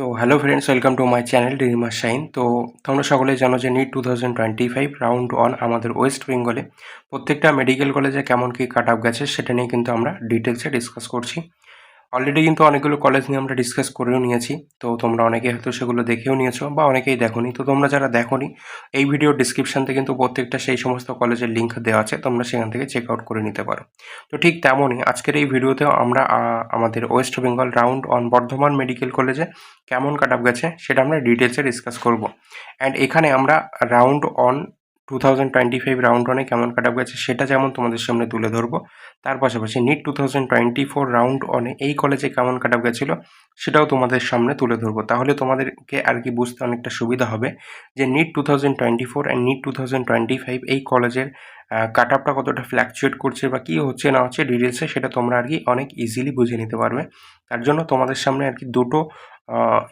তো hello friends welcome to my channel ডিরিমা shine তো তোমরা সকলে জানো যে NEET two thousand twenty five round one আমাদের ওয়েস্ট বেঙ্গলে প্রত্যেকটা মেডিকেল কলেজে কেমন কী কাট আপ গেছে সেটা নিয়ে কিন্তু আমরা ডিটেলসে ডিসকাস করছি। অলরেডি কিন্তু অনেকগুলো কলেজ নিয়ে আমরা ডিসকাস করেও নিয়েছি। তো তোমরা অনেকে হয়তো সেগুলো দেখেও নিয়েছো বা অনেকেই দেখোনি। তো তোমরা যারা দেখোনি, এই ভিডিওর ডিসক্রিপশানতে কিন্তু প্রত্যেকটা সেই সমস্ত কলেজের লিঙ্ক দেওয়া আছে। তোমরা সেখান থেকে চেক আউট করে নিতে পারো। তো ঠিক তেমনই আজকের এই ভিডিওতেও আমরা আমাদের West Bengal round one Bardhaman medical কলেজে কেমন কাট আপ গেছে, সেটা আমরা ডিটেলসে ডিসকাস করব। অ্যান্ড এখানে আমরা round one two thousand twenty five round ওয়ানে কেমন কাট আপ গেছে সেটা যেমন তোমাদের সামনে তুলে ধরবো। তার পাশাপাশি NEET two thousand twenty four round অনে এই কলেজে কেমন কাট আপ গেছিল সেটাও তোমাদের সামনে তুলে ধরবো। তাহলে তোমাদেরকে আর কি বুঝতে অনেকটা সুবিধা হবে যে NEET two thousand twenty four and NEET two thousand twenty five এই কলেজের কাট আপটা কতটা ফ্ল্যাকচুয়েট করছে বা কী হচ্ছে না হচ্ছে ডিটেলসে সেটা তোমরা আর কি অনেক ইজিলি বুঝে নিতে পারবে। তার জন্য তোমাদের সামনে আর কি দুটো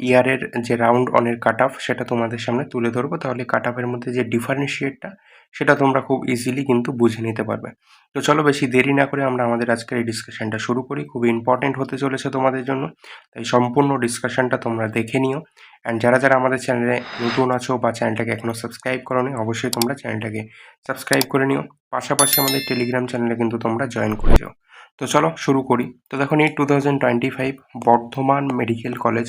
ইয়ারের যে রাউন্ড অনের কাট সেটা তোমাদের সামনে তুলে ধরবো। তাহলে কাট মধ্যে যে ডিফারেন্সিয়েটটা সেটা তোমরা খুব ইজিলি কিন্তু বুঝে নিতে পারবে। তো চলো বেশি দেরি না করে আমরা আমাদের আজকের এই ডিসকাশনটা শুরু করি। খুব ইম্পর্টেন্ট হতে চলেছে তোমাদের জন্য। তাই সম্পূর্ণ ডিসকাশনটা তোমরা দেখে নিও। অ্যান্ড যারা যারা আমাদের চ্যানেলে নতুন আছো বা চ্যানেলটাকে এখনও সাবস্ক্রাইব করোনি, অবশ্যই তোমরা চ্যানেলটাকে সাবস্ক্রাইব করে নিও। পাশাপাশি আমাদের টেলিগ্রাম চ্যানেলে কিন্তু তোমরা জয়েন করে যাও। তো চলো শুরু করি। তো দেখো এই two thousand twenty five Bardhaman medical college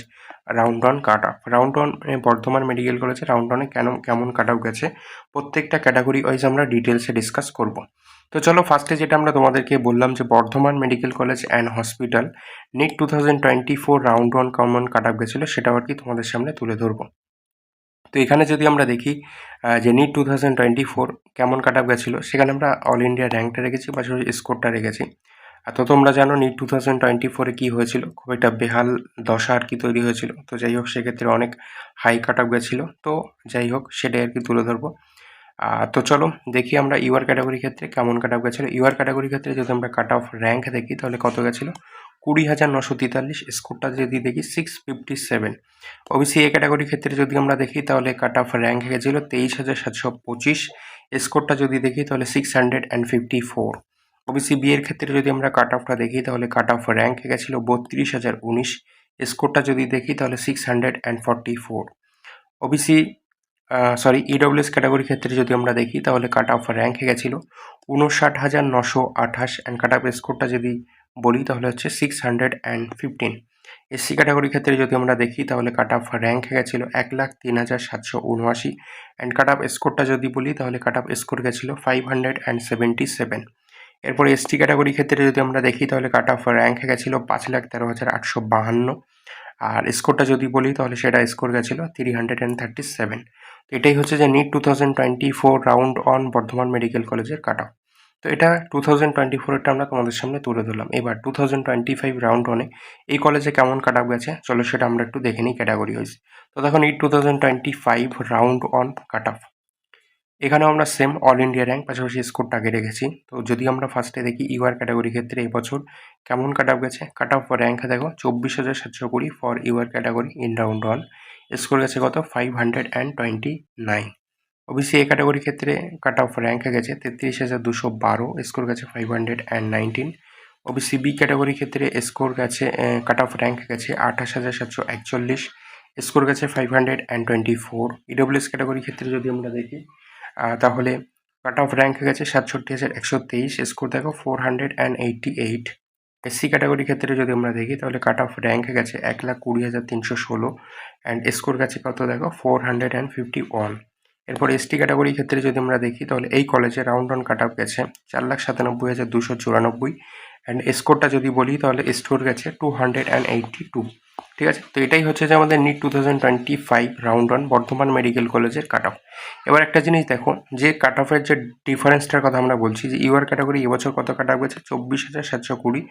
round one cut. Up round one Bardhaman medical কলেজে রাউন্ড ওয়ানে কেন, কেমন কাট আপ গেছে? প্রত্যেকটা ক্যাটাগরি ওয়াইজ আমরা ডিটেলসে ডিসকাস করব। তো চলো ফার্স্টে যেটা আমরা তোমাদেরকে বললাম যে Bardhaman medical college and hospital NEET two thousand twenty four round one কেমন কাট আপ গেছিল সেটাও আর কি তোমাদের সামনে তুলে ধরবো। তো এখানে যদি আমরা দেখি যে NEET two thousand twenty four কেমন কাট আপ গেছিল, সেখানে আমরা অল ইন্ডিয়া র্যাঙ্কটা রেখেছি পাশাপাশি স্কোরটা রেখেছি। আর তো তোমরা জানো নিট টু থাউজেন্ড টোয়েন্টি ফোরে কী হয়েছিল? খুব একটা বেহাল দশা আর কি তৈরি হয়েছিল। তো যাই হোক, সেক্ষেত্রে অনেক হাই কাট আপ গেছিল। তো যাই হোক, সেটাই আর কি তুলে ধরবো। তো চলো দেখি আমরা ইউআর ক্যাটাগরির ক্ষেত্রে কেমন কাট আপ গেছিল। ইউআর ক্যাটাগরির ক্ষেত্রে যদি আমরা কাট অফ র্যাঙ্ক দেখি, তাহলে কত গেছিল? কুড়ি হাজার নশো তেতাল্লিশ স্কোরটা যদি দেখি six fifty seven OBC A ক্যাটাগরির ক্ষেত্রে যদি আমরা দেখি, তাহলে কাট অফ র্যাঙ্ক গেছিল তেইশ হাজার সাতশো পঁচিশ। স্কোরটা যদি দেখি, তাহলে six hundred and fifty four OBC B এর ক্ষেত্রে যদি আমরা কাট অফটা দেখি, তাহলে কাট অফ র্যাঙ্ক গেছিল বত্রিশ হাজার উনিশ। স্কোরটা যদি দেখি, তাহলে six hundred and forty four OBC sorry EWS ক্যাটাগরির ক্ষেত্রে যদি আমরা দেখি, তাহলে কাট অফ র্যাঙ্ক গেছিল উনষাট হাজার নশো আঠাশ। অ্যান্ড কাট অফ স্কোরটা যদি বলি, তাহলে হচ্ছে six hundred and fifteen SC ক্যাটাগরির ক্ষেত্রে যদি আমরা দেখি, তাহলে কাট অফ র্যাঙ্ক গেছিল এক লাখ তিন হাজার সাতশো উনআশি। অ্যান্ড কাট অফ স্কোরটা যদি বলি, তাহলে কাট অফ স্কোর গেছিল five hundred and seventy seven এরপর এসটি ক্যাটাগরি ক্ষেত্রে যদি আমরা দেখি, তাহলে কাট অফ র্যাঙ্ক গেছিল পাঁচ লাখ তেরো হাজার আটশো বাহান্ন। আর স্কোরটা যদি বলি, তাহলে সেটা স্কোর গেছিল three hundred and thirty seven তো এটাই হচ্ছে যে NEET two thousand twenty four round on Bardhaman medical কলেজের কাট অফ তো এটা টু থাউজেন্ড টোয়েন্টি ফোরেরটা আমরা তোমাদের সামনে তুলে ধরলাম। এবার two thousand twenty five round ওয়ানে এই কলেজে কেমন কাট আপ গেছে? চলো সেটা আমরা একটু দেখে নিই ক্যাটাগরি ওয়াইজ তো দেখো NEET two thousand twenty five round on cut off এখানেও আমরা সেম অল ইন্ডিয়া র্যাঙ্ক পাশাপাশি স্কোরটা আগে রেখেছি তো যদি আমরা ফার্স্টে দেখি ইউআর ক্যাটাগরি ক্ষেত্রে এবছর কেমন কাট আপ গেছে? কাট অফ র্যাঙ্ক দেখো, চব্বিশ হাজার সাতশো কুড়ি for UR category in round one score গেছে কত? Five hundred and twenty nine OBC A category ক্ষেত্রে কাট অফ র্যাঙ্কে গেছে, তেত্রিশ হাজার দুশো বারো। স্কোর গেছে five hundred and nineteen OBC B category ক্ষেত্রে স্কোর গেছে কাট অফ র্যাঙ্ক গেছে আঠাশ হাজার সাতশো একচল্লিশ। স্কোর গেছে five hundred and twenty four EWS category ক্ষেত্রে যদি আমরা দেখি তাহলে কাট অফ র্যাঙ্ক গেছে সাতষট্টি হাজার একশো তেইশ স্কোর দেখো four hundred and eighty eight SC category ক্ষেত্রে যদি আমরা দেখি, তাহলে কাট অফ র্যাঙ্ক গেছে এক লাখ কুড়ি হাজার তিনশো ষোলো। অ্যান্ড স্কোর গেছে কত দেখো? Four hundred and fifty one এরপর এসটি ক্যাটাগরির ক্ষেত্রে যদি আমরা দেখি, তাহলে এই কলেজে রাউন্ড অন কাট অফ গেছে চার লাখ সাতানব্বই হাজার দুশো চুরানব্বই। অ্যান্ড স্কোরটা যদি বলি, তাহলে স্কোর গেছে two hundred and eighty two ঠিক আছে? তো এটাই হচ্ছে যে আমাদের NEET two thousand twenty five round one Bardhaman medical কলেজের কাট অফ এবার একটা জিনিস দেখো যে কাট অফের যে ডিফারেন্সটার কথা আমরা বলছি, যে ইউআর ক্যাটাগরি এবছর কত কাট অফ গেছে? চব্বিশ হাজার সাতশো কুড়ি।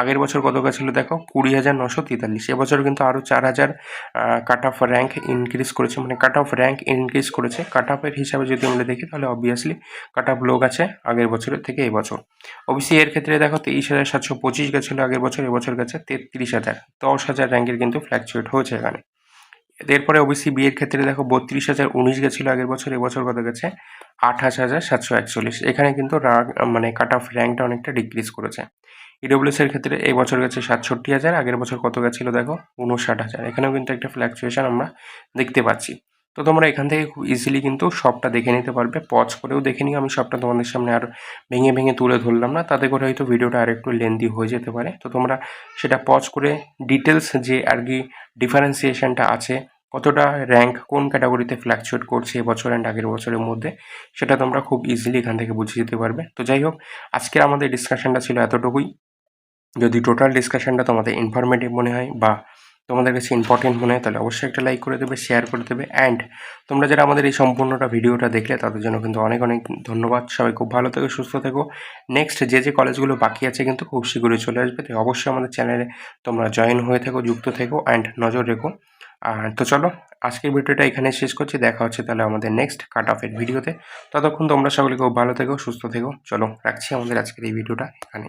আগের বছর কত গেছিল দেখো? কুড়ি হাজার নশো তেতাল্লিশ। এবছর কিন্তু আরও চার হাজার কাট অফ র্যাঙ্ক ইনক্রিজ করেছে। মানে কাট অফ র্যাঙ্ক ইনক্রিজ করেছে। কাট অফের হিসাবে যদি আমরা দেখি, তাহলে অবভিয়াসলি কাট অফ লো গেছে আগের বছরের থেকে এবছর। ওবিসি এর ক্ষেত্রে দেখো, তেইশ হাজার সাতশো পঁচিশ গেছিল আগের বছর, এবছর গেছে তেত্রিশ হাজার। দশ হাজার র্যাঙ্কের কিন্তু ফ্ল্যাকচুয়েট হয়েছে এখানে। এরপরে ওবিসি বি এর ক্ষেত্রে দেখো বত্রিশ হাজার উনিশ গেছিল আগের বছর, এবছর কত গেছে? আঠাশ হাজার সাতশো একচল্লিশ। এখানে কিন্তু রাগ মানে কাট অফ র্যাঙ্কটা অনেকটা ডিক্রিজ করেছে। ইডব্লিউএস এর ক্ষেত্রে এই বছর গেছে সাতষট্টি হাজার, আগের বছর কত গেছিল দেখো? উনষাট হাজার। এখানেও কিন্তু একটা ফ্ল্যাকচুয়েশন আমরা দেখতে পাচ্ছি। তো তোমরা এখান থেকে খুব ইজিলি কিন্তু সবটা দেখে নিতে পারবে। পজ করেও দেখে নিও, আমি সবটা তোমাদের সামনে আর ভেঙে ভেঙে তুলে ধরলাম না। তাতে করে হয়তো ভিডিওটা আর একটু লেন্দি হয়ে যেতে পারে। তো তোমরা সেটা পজ করে ডিটেলস যে আর কি ডিফারেন্সিয়েশনটা আছে, কতটা র্যাঙ্ক কোন ক্যাটাগরিতে ফ্ল্যাকচুয়েট করছে এবছর অ্যান্ড আগের বছরের মধ্যে, সেটা তোমরা খুব ইজিলি এখান থেকে বুঝে যেতে পারবে। তো যাই হোক, আজকের আমাদের ডিসকাশনটা ছিল এতটুকুই। যদি টোটাল ডিসকাশনটা তোমাদের ইনফরমেটিভ মনে হয় বা তোমাদের কাছে ইম্পর্টেন্ট মনে হয়, তাহলে অবশ্যই একটা লাইক করে দেবে শেয়ার করে দেবে অ্যান্ড তোমরা যারা আমাদের এই সম্পূর্ণটা ভিডিওটা দেখলে, তাদের জন্য কিন্তু অনেক অনেক ধন্যবাদ। সবাই খুব ভালো থেকো, সুস্থ থেকো। নেক্সট যে যে কলেজগুলো বাকি আছে কিন্তু খুব শীঘ্রই চলে আসবে তো অবশ্যই আমাদের চ্যানেলে তোমরা জয়েন হয়ে থেকো, যুক্ত থেকো অ্যান্ড নজর রেখো। আর তো চলো, আজকের ভিডিওটা এখানে শেষ করছি, দেখা হচ্ছে তাহলে আমাদের নেক্সট কাট অফের ভিডিওতে। ততক্ষণ তোমরা সকলে খুব ভালো থেকো, সুস্থ থেকো। চলো, রাখছি আমাদের আজকের এই ভিডিওটা এখানে